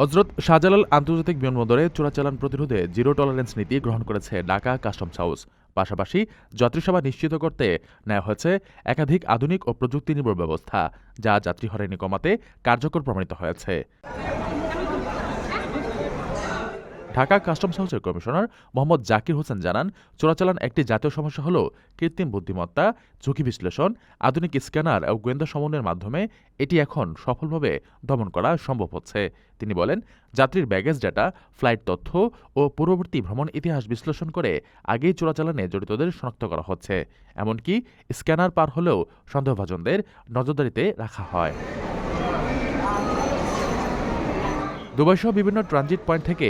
হজরত শাহজালাল আন্তর্জাতিক বিমানবন্দরে চোরাচালান প্রতিরোধে জিরো টলারেন্স নীতি গ্রহণ করেছে ঢাকা কাস্টমস হাউস। পাশাপাশি যাত্রীসেবা নিশ্চিত করতে নেওয়া হয়েছে একাধিক আধুনিক ও প্রযুক্তি নির্ভর ব্যবস্থা, যা যাত্রী হয়রানি কমাতে কার্যকর প্রমাণিত হয়েছে। ঢাকা কাস্টমস হাউসের কমিশনার মোহাম্মদ জাকির হোসেন জানান, চোরাচালান একটি জাতীয় সমস্যা হল কৃত্রিম বুদ্ধিমত্তা, ঝুঁকি বিশ্লেষণ, আধুনিক স্ক্যানার ও গোয়েন্দা সমন্বয়ের মাধ্যমে এটি এখন সফলভাবে দমন করা সম্ভব হচ্ছে। তিনি বলেন, যাত্রীর ব্যাগেজ ডাটা, ফ্লাইট তথ্য ও পূর্ববর্তী ভ্রমণ ইতিহাস বিশ্লেষণ করে আগেই চোরাচালানে জড়িতদের শনাক্ত করা হচ্ছে। এমনকি স্ক্যানার পার হলেও সন্দেহভাজনদের নজরদারিতে রাখা হয়। দুবাইসহ বিভিন্ন ট্রানজিট পয়েন্ট থেকে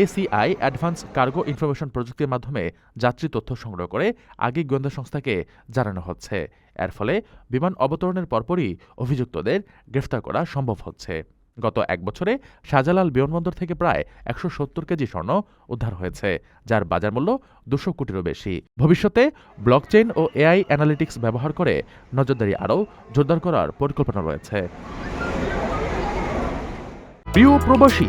এসিআই, অ্যাডভান্স কার্গো ইনফরমেশন প্রযুক্তির মাধ্যমে যাত্রী তথ্য সংগ্রহ করে আগে গোয়েন্দা সংস্থাকে জানানো হচ্ছে। এর ফলে বিমান অবতরণের পরপরই অভিযুক্তদের গ্রেফতার করা সম্ভব হচ্ছে। গত এক বছরে শাহজালাল বিমানবন্দর থেকে প্রায় একশো সত্তর কেজি স্বর্ণ উদ্ধার হয়েছে, যার বাজার মূল্য দুশো কোটিরও বেশি। ভবিষ্যতে ব্লকচেইন ও এআই অ্যানালিটিক্স ব্যবহার করে নজরদারি আরও জোরদার করার পরিকল্পনা রয়েছে। প্রিয় প্রবাসী